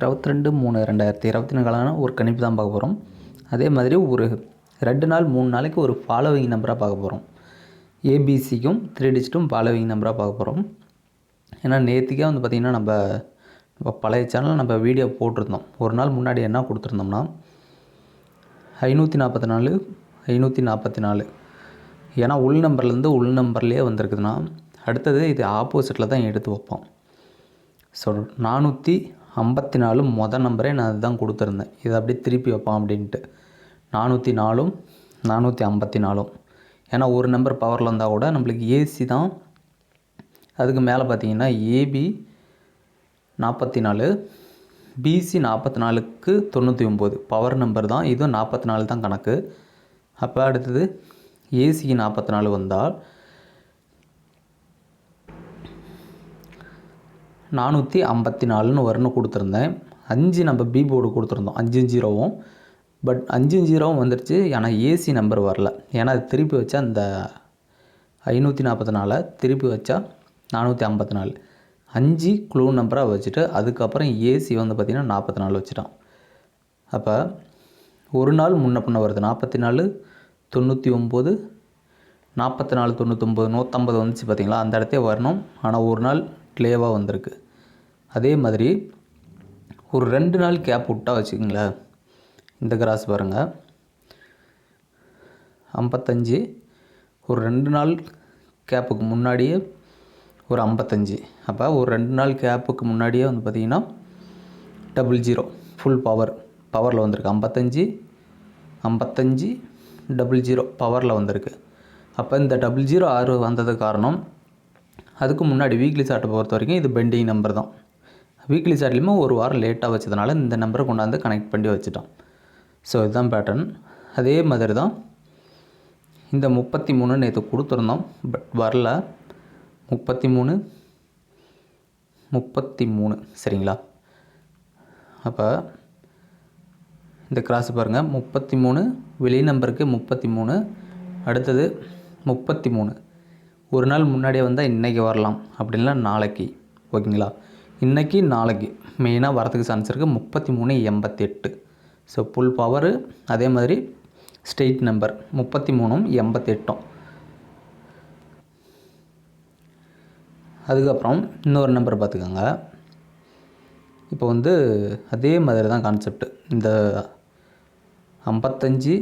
இருபத்தி ரெண்டு மூணு ரெண்டாயிரத்தி இருபத்தி நாலான ஒரு கணிப்பு தான் பார்க்க போகிறோம் அதே மாதிரி ஒரு ரெண்டு நாள் மூணு நாளைக்கு ஒரு ஃபாலோவிங் நம்பராக பார்க்க போகிறோம் ஏபிசிக்கும் த்ரீ டிஜிட்டும் ஃபாலோவிங் நம்பராக பார்க்க போகிறோம் ஏன்னா நேற்றுக்கே வந்து பார்த்திங்கன்னா நம்ம இப்போ பழைய சேனல் நம்ம வீடியோ போட்டிருந்தோம். ஒரு நாள் முன்னாடி என்ன கொடுத்துருந்தோம்னா ஐநூற்றி நாற்பத்தி நாலு ஐநூற்றி நாற்பத்தி நாலு. ஏன்னா உள் நம்பர்லேருந்து உள் நம்பர்லேயே வந்திருக்குதுன்னா அடுத்தது இது ஆப்போசிட்டில் தான் எடுத்து வைப்போம். ஸோ நானூற்றி ஐம்பத்தி நாலு மொதல் நம்பரே நான் அதுதான் கொடுத்துருந்தேன். இதை அப்படியே திருப்பி வைப்பான் அப்படின்ட்டு. நானூற்றி நாலும் நானூற்றி ஐம்பத்தி நாலும் ஏன்னா ஒரு நம்பர் பவரில் இருந்தால் கூட நம்மளுக்கு ஏசி தான். அதுக்கு மேலே பார்த்தீங்கன்னா ஏபி நாற்பத்தி நாலு பிசி நாற்பத்தி நாலுக்கு தொண்ணூற்றி ஒம்பது பவர் நம்பர் தான். இதுவும் நாற்பத்தி நாலு தான் கணக்கு. அப்போ அடுத்தது ஏசிக்கு நாற்பத்தி நாலு வந்தால் நானூற்றி ஐம்பத்தி நாலுன்னு வரணும் கொடுத்துருந்தேன். அஞ்சு நம்ம பி போர்டு கொடுத்துருந்தோம். அஞ்சு ஜீரோவும். பட் அஞ்சு ஜீரோவும் வந்துருச்சு. ஆனால் ஏசி நம்பர் வரல. ஏன்னா அது திருப்பி வச்சா அந்த ஐநூற்றி நாற்பத்தி நாலை திருப்பி வச்சா நானூற்றி ஐம்பத்தி நாலு. அஞ்சு க்ளூ நம்பராக வச்சுட்டு அதுக்கப்புறம் ஏசி வந்து பார்த்திங்கன்னா நாற்பத்தி நாலு வச்சுட்டான். அப்போ ஒரு நாள் முன்ன பின்ன வருது. நாற்பத்தி நாலு தொண்ணூற்றி ஒம்பது நாற்பத்தி நாலு தொண்ணூற்றொம்பது நூற்றம்பது வந்துச்சு பார்த்திங்களா அந்த இடத்தே வரணும். ஆனால் ஒரு நாள் க்ளேவாக வந்திருக்கு. அதே மாதிரி ஒரு ரெண்டு நாள் கேப் விட்டா வச்சுக்கோங்களேன். இந்த கிராஸ் பாருங்கள் ஐம்பத்தஞ்சு ஒரு ரெண்டு நாள் கேப்புக்கு முன்னாடியே ஒரு ஐம்பத்தஞ்சு. அப்போ ஒரு ரெண்டு நாள் கேப்புக்கு முன்னாடியே வந்து பார்த்திங்கன்னா டபுள் ஜீரோ ஃபுல் பவர் பவரில் வந்திருக்கு. ஐம்பத்தஞ்சு ஐம்பத்தஞ்சு டபுள் ஜீரோ பவரில் வந்திருக்கு. அப்போ இந்த டபுள் ஜீரோ ஆறு வந்தது காரணம் அதுக்கு முன்னாடி வீக்லி சார்ட்டை பொறுத்த வரைக்கும் இது பெண்டிங் நம்பர் தான். வீக்லி சார்ட்லேயுமே ஒரு வாரம் லேட்டாக வச்சதுனால இந்த நம்பரை கொண்டாந்து கனெக்ட் பண்ணி வச்சுட்டோம். ஸோ இதுதான் பேட்டர்ன் அதே மாதிரி தான் இந்த முப்பத்தி மூணு நேற்று கொடுத்துருந்தோம் பட் வரல. முப்பத்தி மூணு முப்பத்தி மூணு சரிங்களா? அப்போ இந்த கிராஸ் பாருங்கள் முப்பத்தி மூணு வெளி நம்பருக்கு முப்பத்தி மூணு அடுத்தது முப்பத்தி மூணு. ஒரு நாள் முன்னாடியே வந்தால் இன்றைக்கி வரலாம். அப்படின்னா நாளைக்கு. ஓகேங்களா? இன்றைக்கி நாளைக்கு. மெயினாக வரதுக்கு சான்ஸ் இருக்குது முப்பத்தி மூணு எண்பத்தி எட்டு ஸோ ஃபுல் பவரு அதே மாதிரி ஸ்டேட் நம்பர் முப்பத்தி மூணும் எண்பத்தெட்டும். அதுக்கப்புறம் இன்னொரு நம்பர் பார்த்துக்கோங்க. இப்போ வந்து அதே மாதிரி தான் கான்செப்ட் இந்த ஐம்பத்தஞ்சு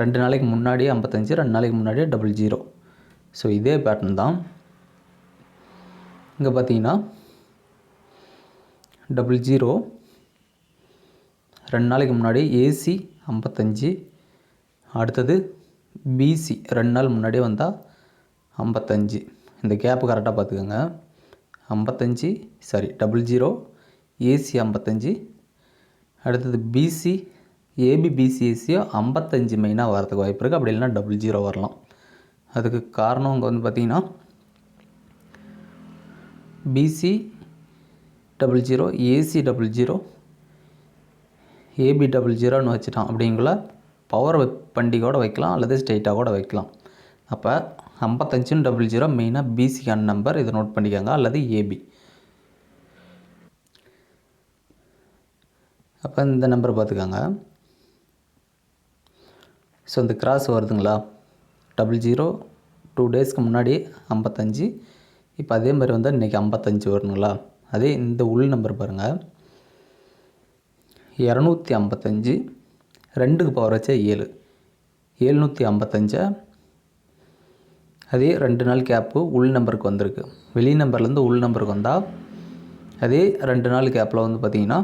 ரெண்டு நாளைக்கு முன்னாடியே ஐம்பத்தஞ்சு ரெண்டு நாளைக்கு முன்னாடியே டபுள் ஜீரோ ஸோ இதே பேட்டர்ன் தான். இங்கே பார்த்தீங்கன்னா டபுள் ஜீரோ ரெண்டு நாளைக்கு முன்னாடி ஏசி ஐம்பத்தஞ்சு அடுத்தது பிசி ரெண்டு நாள் முன்னாடியே வந்தால் ஐம்பத்தஞ்சு. இந்த கேப்பு கரெக்டாக பார்த்துக்கோங்க ஐம்பத்தஞ்சு சாரி டபுள் ஜீரோ ஏசி ஐம்பத்தஞ்சு அடுத்தது பிசி ஏபி ஐம்பத்தஞ்சு மெயினாக வரதுக்கு வாய்ப்பு இருக்குது அப்படி இல்லைன்னா டபுள் ஜீரோ வரலாம். அதுக்கு காரணம் அங்கே வந்து பார்த்திங்கன்னா BC double zero AC double zero AB double ஜீரோன்னு வச்சுட்டான். அப்படிங்குள்ள பவர் பண்டிகையோட வைக்கலாம் அல்லது ஸ்ட்ரெயிட்டாக கூட வைக்கலாம். அப்போ ஐம்பத்தஞ்சுன்னு டபுள் ஜீரோ மெயினாக பிசிக்கான நம்பர் இதை நோட் பண்ணிக்கோங்க அல்லது ஏபி அப்போ இந்த நம்பரை பார்த்துக்கோங்க ஸோ இந்த கிராஸ் வருதுங்களா? டபுள் ஜீரோ டூ டேஸ்க்கு முன்னாடி ஐம்பத்தஞ்சு இப்போ அதே மாதிரி வந்தால் இன்றைக்கி ஐம்பத்தஞ்சு வரணுங்களா அதே இந்த உள் நம்பர் பாருங்கள் இரநூத்தி ஐம்பத்தஞ்சு ரெண்டுக்கு பவர் வச்சா ஏழு. ஏழ்நூற்றி ஐம்பத்தஞ்சா? அதே ரெண்டு நாள் கேப்பு உள் நம்பருக்கு வந்திருக்கு. வெளி நம்பர்லேருந்து உள் நம்பருக்கு வந்தால் அதே ரெண்டு நாள் கேப்பில் வந்து பார்த்திங்கன்னா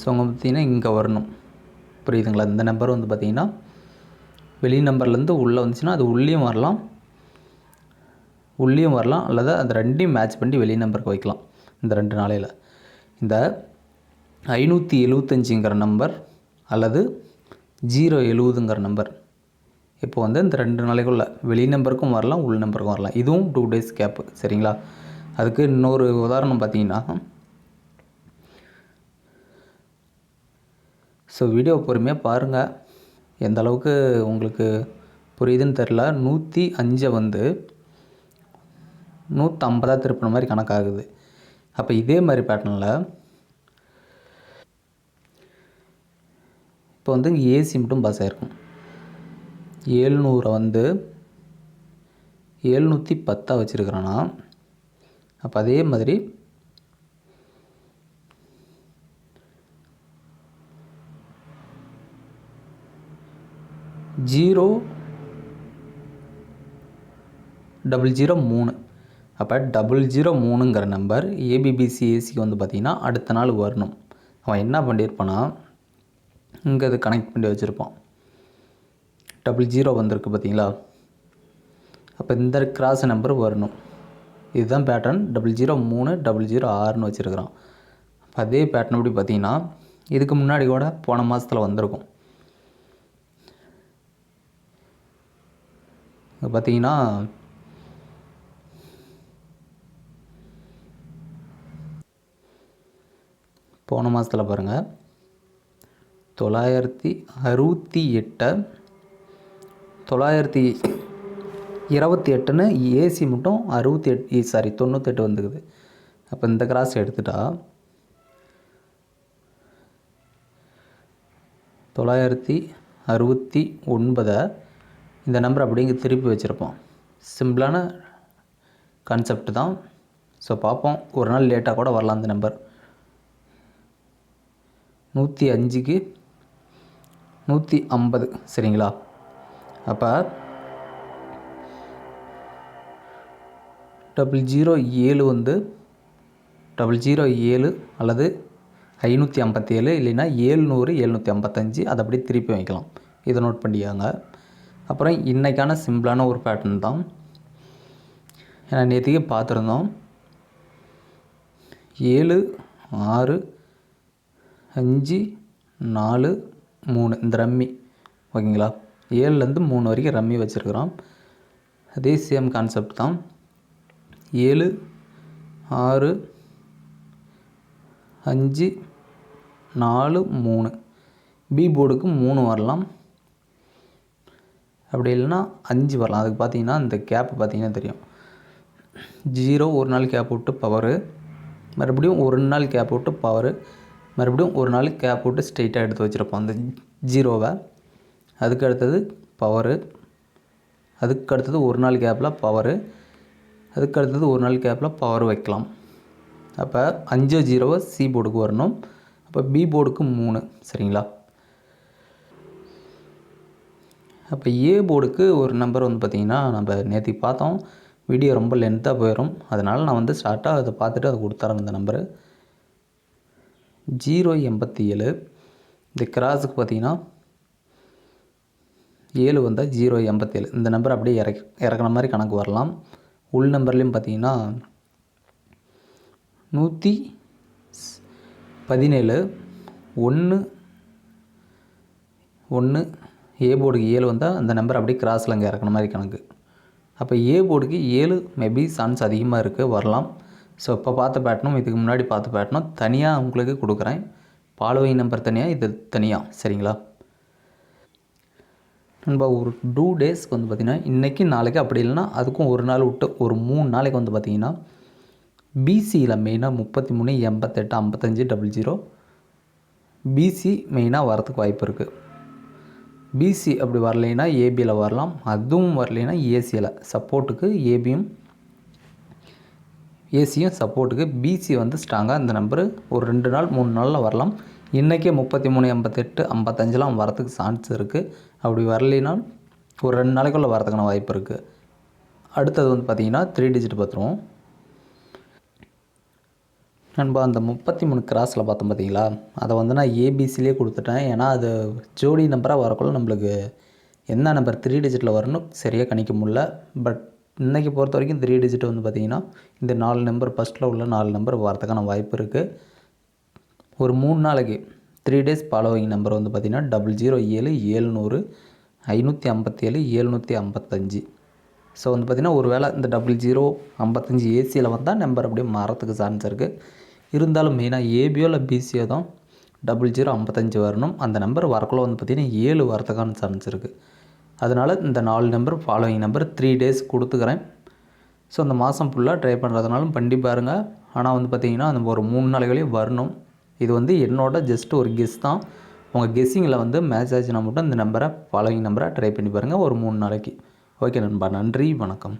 ஸோ அவங்க பார்த்திங்கன்னா இங்கே வரணும். புரியுதுங்களா? இந்த நம்பர் வந்து பார்த்திங்கன்னா வெளி நம்பர்லேருந்து உள்ளே வந்துச்சுன்னா அது உள்ளேயும் வரலாம் உள்ளேயும் வரலாம் அல்லது அந்த ரெண்டையும் மேட்ச் பண்ணி வெளி நம்பருக்கு வைக்கலாம். இந்த ரெண்டு நாளையில். இந்த ஐநூற்றி எழுவத்தஞ்சுங்கிற நம்பர் அல்லது ஜீரோ எழுவதுங்கிற நம்பர் இப்போ வந்து இந்த ரெண்டு நாளைக்குள்ள வெளி நம்பருக்கும் வரலாம் உள் நம்பருக்கும் வரலாம். இதுவும் டூ டேஸ் கேப்பு சரிங்களா? அதுக்கு இன்னொரு உதாரணம் பார்த்தீங்கன்னா ஸோ வீடியோ பொறுமையாக பாருங்கள் எந்த அளவுக்கு உங்களுக்கு புரியுதுன்னு தெரில நூற்றி அஞ்சை வந்து நூற்றம்பதாக திருப்பின மாதிரி கணக்காகுது. அப்போ இதே மாதிரி பேட்டர்னில் இப்போ வந்து ஏசி மட்டும் பாஸ் ஆகிருக்கும் ஏழ்நூறை வந்து ஏழ்நூற்றி பத்தாக வச்சுருக்கிறேன்னா அப்போ அதே மாதிரி ஜீரோ டபுள் ஜீரோ மூணு. அப்போ டபுள் ஜீரோ மூணுங்கிற நம்பர் ஏபிபிசி ஏசிக்கு வந்து பார்த்திங்கன்னா அடுத்த நாள் வரணும். அவன் என்ன பண்ணியிருப்பான்னா இங்கே அது கனெக்ட் பண்ணி வச்சுருப்பான். டபுள் ஜீரோ வந்திருக்கு பார்த்தீங்களா அப்போ இந்த கிராஸ் நம்பர் வரணும். இதுதான் பேட்டர்ன் டபுள் ஜீரோ மூணு டபுள் ஜீரோ ஆறுன்னு வச்சுருக்குறான். அப்போ அதே பேட்டர்ன் எப்படி பார்த்தீங்கன்னா இதுக்கு முன்னாடி கூட போன மாதத்தில் வந்திருக்கும். பார்த்தீங்கன்னா போன மாதத்தில் பாருங்கள் தொள்ளாயிரத்தி அறுபத்தி எட்டை தொள்ளாயிரத்தி இருபத்தி எட்டுன்னு ஏசி மட்டும் அறுபத்தி எட்டு சாரி தொண்ணூத்தெட்டு வந்துக்குது. அப்போ இந்த கிராஸ் எடுத்துட்டா தொள்ளாயிரத்தி அறுபத்தி ஒன்பதை இந்த நம்பர் அப்படிங்க திருப்பி வச்சுருப்போம். சிம்பிளான கான்செப்ட் தான். ஸோ பார்ப்போம். ஒரு நாள் லேட்டாக கூட வரலாம் அந்த நம்பர். நூற்றி அஞ்சுக்கு நூற்றி ஐம்பது சரிங்களா? அப்போ டபுள் ஜீரோ ஏழு வந்து டபுள் ஜீரோ ஏழு அல்லது ஐநூற்றி ஐம்பத்தேழு இல்லைன்னா ஏழ்நூறு எழுநூற்றி ஐம்பத்தஞ்சு அதை அப்படியே திருப்பி வைக்கலாம். இதை நோட் பண்ணிக்காங்க. அப்புறம் இன்றைக்கான சிம்பிளான ஒரு பேட்டர்ன் தான். ஏன்னா நேற்றுக்கே பார்த்துருந்தோம். ஏழு ஆறு அஞ்சு நாலு மூணு. இந்த ரம்மி. ஓகேங்களா? ஏழுலேருந்து மூணு வரைக்கும் ரம்மி வச்சுருக்குறோம். அதே சேம் கான்செப்ட் தான். ஏழு ஆறு அஞ்சு நாலு மூணு. பி போர்டுக்கு மூணு வரலாம். அப்படி இல்லைன்னா அஞ்சு வரலாம். அதுக்கு பார்த்தீங்கன்னா இந்த கேப் பார்த்தீங்கன்னா தெரியும். ஜீரோ ஒரு நாள் கேப் விட்டு பவரு மறுபடியும் ஒரு நாள் கேப் விட்டு பவரு மறுபடியும் ஒரு நாள் கேப் விட்டு ஸ்ட்ரெயிட்டாக எடுத்து வச்சுருப்போம். அந்த ஜீரோவை அதுக்கு அடுத்தது பவரு அதுக்கு அடுத்தது ஒரு நாள் கேப்பில் பவரு அதுக்கு அடுத்தது ஒரு நாள் கேப்பில் பவர் வைக்கலாம். அப்போ அஞ்சோ ஜீரோவை சி போர்டுக்கு வரணும். அப்போ பி போர்டுக்கு மூணு. சரிங்களா? அப்போ ஏ போர்டுக்கு ஒரு நம்பர் வந்து பார்த்திங்கன்னா நம்ம நேற்று பார்த்தோம். வீடியோ ரொம்ப லென்த்தாக போயிடும் அதனால் நான் வந்து ஸ்டார்ட்டாக அதை பார்த்துட்டு அதை கொடுத்துறேன் இந்த நம்பரு ஜீரோ எண்பத்தி ஏழு இந்த கிராஸுக்கு பார்த்தீங்கன்னா ஏழு வந்தால் ஜீரோ எண்பத்தேழு. இந்த நம்பர் அப்படியே இறக் இறக்குன மாதிரி கணக்கு வரலாம். உள் நம்பர்லேயும் பார்த்தீங்கன்னா நூற்றி பதினேழு ஒன்று ஒன்று ஏ போர்டுக்கு ஏழு வந்தால் அந்த நம்பர் அப்படியே கிராஸில் அங்கே இறக்குன மாதிரி கணக்கு. அப்போ ஏ போர்டுக்கு ஏழு மேபி சான்ஸ் அதிகமாக இருக்குது வரலாம். ஸோ இப்போ பார்த்த பேட்டனும் இதுக்கு முன்னாடி பார்த்த பேட்டனும் தனியாக உங்களுக்கு கொடுக்குறேன். பாலவை நம்பர் தனியாக இது தனியாக சரிங்களா? நண்பா ஒரு டூ டேஸ்க்கு வந்து பார்த்திங்கன்னா இன்றைக்கி நாளைக்கு அப்படி இல்லைன்னா அதுக்கும் ஒரு நாள் விட்டு ஒரு மூணு நாளைக்கு வந்து பார்த்திங்கன்னா பிசியில் மெயினாக முப்பத்தி மூணு எண்பத்தெட்டு ஐம்பத்தஞ்சு டபுள் ஜீரோ பிசி மெயினாக வரத்துக்கு வாய்ப்பு இருக்குது பிசி அப்படி வரலைன்னா ஏபியில் வரலாம். அதுவும் வரலைன்னா ஏசியில் சப்போர்ட்டுக்கு ஏபியும் ஏசியும் சப்போர்ட்டுக்கு பிசி வந்து ஸ்ட்ராங்காக இந்த நம்பரு ஒரு ரெண்டு நாள் மூணு நாளில் வரலாம். இன்றைக்கே முப்பத்தி மூணு எண்பத்தெட்டு ஐம்பத்தஞ்செலாம் வரத்துக்கு சான்ஸ் இருக்குது அப்படி வரலைன்னா ஒரு ரெண்டு நாளைக்குள்ளே வரதுக்கான வாய்ப்பு இருக்குது அடுத்தது வந்து பார்த்திங்கன்னா த்ரீ டிஜிட் பார்த்துருவோம் நண்பா அந்த முப்பத்தி மூணு கிராஸில் பார்த்தோம் பார்த்தீங்களா? அதை வந்து நான் ஏபிசிலே கொடுத்துட்டேன். ஏன்னா அது ஜோடி நம்பராக வரக்குள்ள நம்மளுக்கு என்ன நம்பர் த்ரீ டிஜிட்டில் வரணும் சரியாக கணிக்க முடில பட் இன்றைக்கி பொறுத்த வரைக்கும் த்ரீ டிஜிட் வந்து பார்த்திங்கன்னா இந்த நாலு நம்பர் ஃபஸ்ட்டில் உள்ள நாலு நம்பர் வரதுக்கான வாய்ப்பு இருக்குது ஒரு மூணு நாளைக்கு த்ரீ டேஸ் ஃபாலோவிங் நம்பர் வந்து பார்த்திங்கன்னா டபுள் ஜீரோ ஏழு ஏழ்நூறு ஐநூற்றி ஐம்பத்தி ஏழு ஏழ்நூற்றி ஐம்பத்தஞ்சு. ஸோ வந்து பார்த்திங்கன்னா ஒரு வேளை இந்த டபுள் ஜீரோ ஐம்பத்தஞ்சு ஏசியில் வந்தால் நம்பர் அப்படியே மாறத்துக்கு சான்ஸ் இருக்குது இருந்தாலும் மெயினாக ஏபியோ இல்லை பிசியோ தான் டபுள் ஜீரோ ஐம்பத்தஞ்சு வரணும். அந்த நம்பர் வரக்குள்ள வந்து பார்த்திங்கன்னா ஏழு வரத்துக்கான சான்ஸ் இருக்குது அதனால் இந்த நாலு number following number three days கொடுத்துக்கிறேன். ஸோ அந்த மாதம் ஃபுல்லாக ட்ரை பண்ணுறதுனாலும் பண்ணி பாருங்கள் ஆனால் வந்து பார்த்தீங்கன்னா அந்த ஒரு மூணு நாளைகளையும் வரணும். இது வந்து என்னோட ஜஸ்ட் ஒரு கெஸ் தான். உங்கள் கெஸ்ஸிங்கில் வந்து மேட்ச் ஆச்சுன்னா மட்டும் இந்த நம்பரை ஃபாலோவிங் நம்பரை ட்ரை பண்ணி பாருங்கள் ஒரு மூணு நாளைக்கு. ஓகே நண்பா. நன்றி. வணக்கம்.